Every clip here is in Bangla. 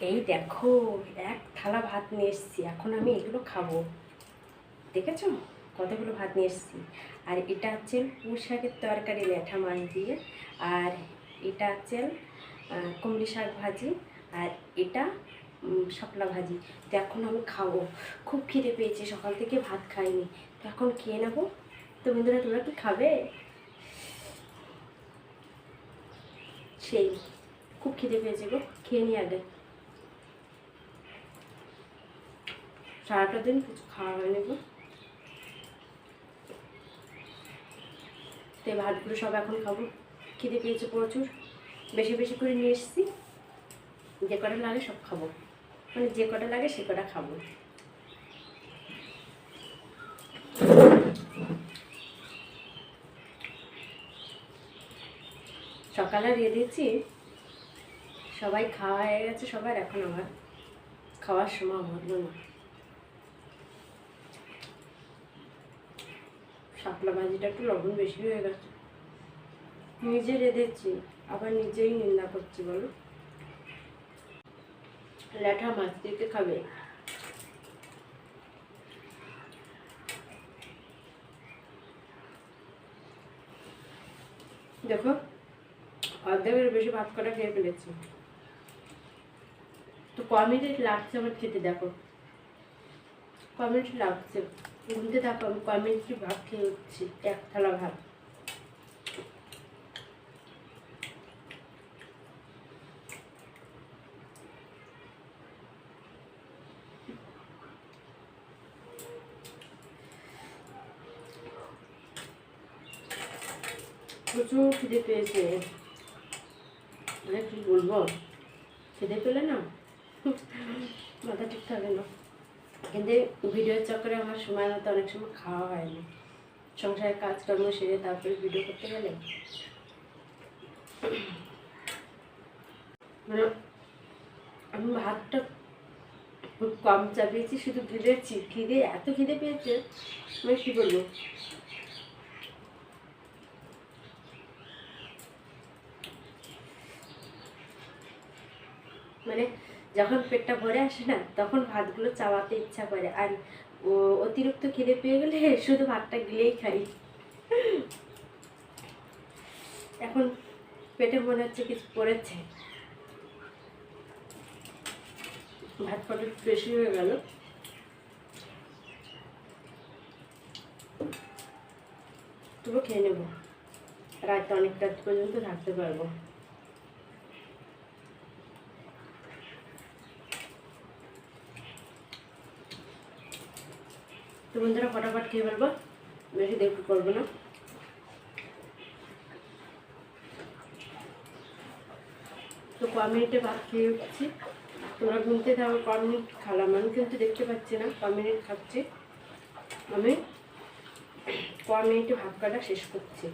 এই দেখো, এক থালা ভাত নিয়ে এসেছি, এখন আমি এগুলো খাব। দেখেছ? কতগুলো ভাত নিয়ে এসেছি? আর এটা হচ্ছে পুঁই শাকের তরকারি ল্যাঠা মাছ দিয়ে, আর এটা হচ্ছে কুমড়ি শাক ভাজি, আর এটা শাপলা ভাজি। তো এখন আমি খাব। খুব খিদে পেয়েছে, সকাল থেকে ভাত খাইনি। তো এখন খেয়ে নেব। তো বন্ধুরা, তোমরা কি খাবে? সেই, খুব খিদে পেয়েছে গো। খেয়ে নি আগে। সারাটা দিন কিছু খাওয়া হয়নি গো। তো ভাতগুলো সব এখন খাব। খিদে পেয়েছে প্রচুর। বেশি বেশি করে নিয়ে এসেছি। যে কটা লাগে সব খাব। মানে যে কটা লাগে সে কটা খাব। সকালে দিয়ে দিয়েছি সবাই খাওয়া হয়ে গেছে সবার, এখন আমার খাওয়ার সময় হলো না। শাপলা ভাজিটা একটু লবণ বেশি হয়ে গেছে। নিজে রেঁধেছি আবার নিজেই নিন্দা করছি, বলো। ল্যাঠা মাছ দিতে খাবে। দেখো, অর্ধেকের বেশি ভাত কটা খেয়ে ফেলেছি। তো কমেডি লাগছে আমার খেতে, দেখো। কমেডি লাগছে। ঘুমতে থাকো আমি কমেডি ভাত খেয়ে হচ্ছে এক থালা ভাত প্রচুর খিদে পেয়েছে। মানে কি বলব? খিদে পেলে না? মাথা ঠিক থাকে না। কিন্তু ভিডিওর চক্করে আমার সময় মতো অনেক সময় খাওয়া হয় না সংসারের কাজকর্ম সেরে তারপরে ভিডিও করতে গেলে? মানে আমি ভাতটা খুব কম চাপিয়েছি, শুধু গিলেছি খিদে, এত খিদে পেয়েছে মানে কী বলব? মানে যখন পেটটা ভরে আসে না, তখন ভাতগুলো চাওয়াতে ইচ্ছা করে। আর অতিরিক্ত খিদে পেয়ে গেলে শুধু ভাতটা গিলেই খাই। এখন পেটে মনে হচ্ছে কিছু পড়েছে। ভাত একটু বেশি হয়ে গেল। তবু খেয়ে নেব। রাত অনেক রাত পর্যন্ত থাকতে পারব। তো বন্ধুরা ফটাফট খেয়ে ফেলব। বেশি দেখতে করব না। তো ক মিনিটে ভাত খেয়ে উঠছি। তোমরা ঘুমতে থাকো ক মিনিট খালাম। আমি কিন্তু দেখতে পাচ্ছি না ক মিনিট খাচ্ছি। আমি ক মিনিটে ভাত কাটা শেষ করছি।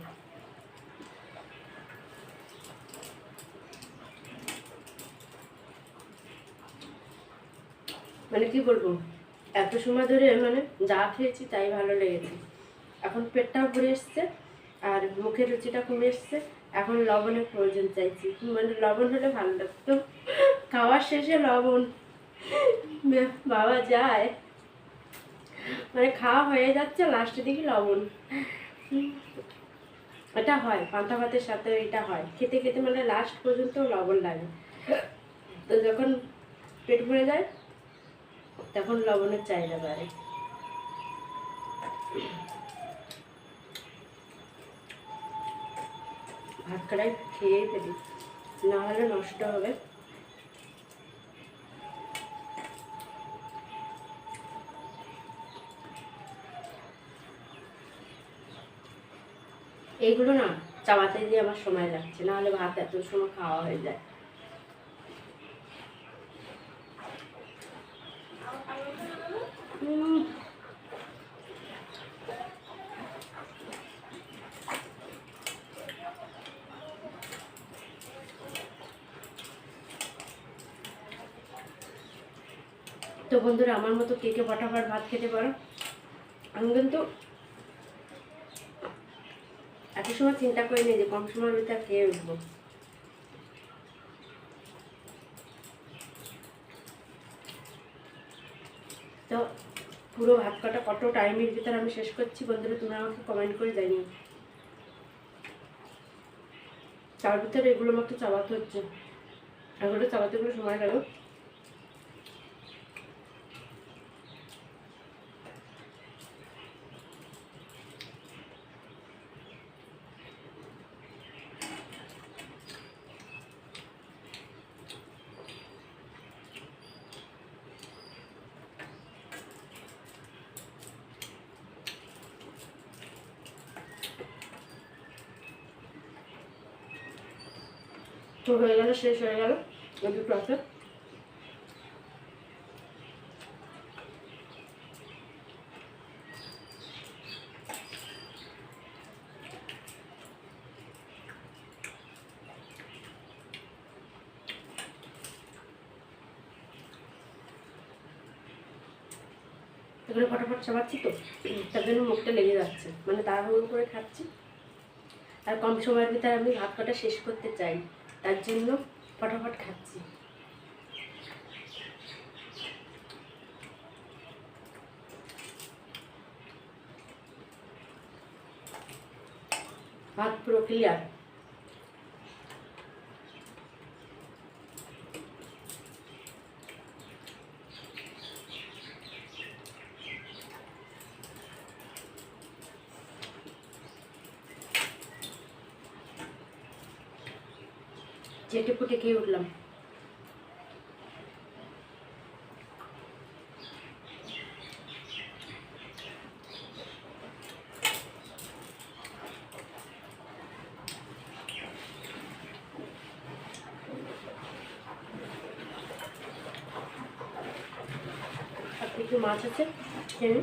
মানে কি বলব? এত সময় ধরে মানে যা খেয়েছি তাই ভালো লেগেছে। এখন পেটটাও ভরে এসছে আর মুখের রুচিটা কমে এসছে। এখন লবণের প্রয়োজন চাইছি। মানে লবণ হলে ভালো লাগতো। খাওয়ার শেষে লবণ। বাবা যায়। মানে খাওয়া হয়ে যাচ্ছে লাস্টের দিকে লবণ। এটা হয়, পান্তা ভাতের সাথে এটা হয়। খেতে খেতে মানে লাস্ট পর্যন্ত লবণ লাগে। তো যখন পেট ভরে যায় তখন লবণের চাহিদা বাড়ে। ভাত কড়াই খেয়ে ফেলি, না হলে নষ্ট হবে। এইগুলো না চাবাতে দিয়ে আমার সময় লাগছে, না হলে ভাত এত সময় খাওয়া হয়ে যায়। তো বন্ধুরা, আমার মতো কে কে ফটাফট ভাত খেতে পারো? আমি কিন্তু এত সময় চিন্তা করিনি যে কম সময়ের ভিতরে খেয়ে উঠবো তো পুরো ভাত কাটা, কত টাইমের ভিতরে আমি শেষ করছি বন্ধুরা, তোমরা আমাকে কমেন্ট করে জানিও। তার ভিতরে এগুলো মতো চাবাতে হচ্ছে। এগুলো চাবাতে কোনো সময় গেল তো হয়ে গেল, শেষ হয়ে গেল। ওই দুটো আছে এগুলো ফটাফট চাবাচ্ছি তো। তার জন্য মুখটা লেগে যাচ্ছে। মানে তাড়াহুড়ো করে খাচ্ছি। আর কম সময়ের ভিতরে আমি ভাত কটা শেষ করতে চাই। তার জন্য ফটাফট খাচ্ছি। ভাত পুরো ক্লিয়ার চেটে পুটে খেয়ে উঠলাম কিছু মাছ আছে? খেয়ে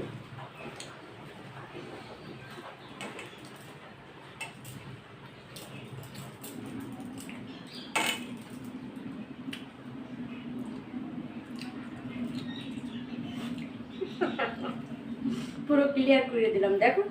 পুরো ক্লিয়ার করে দিলাম। দেখো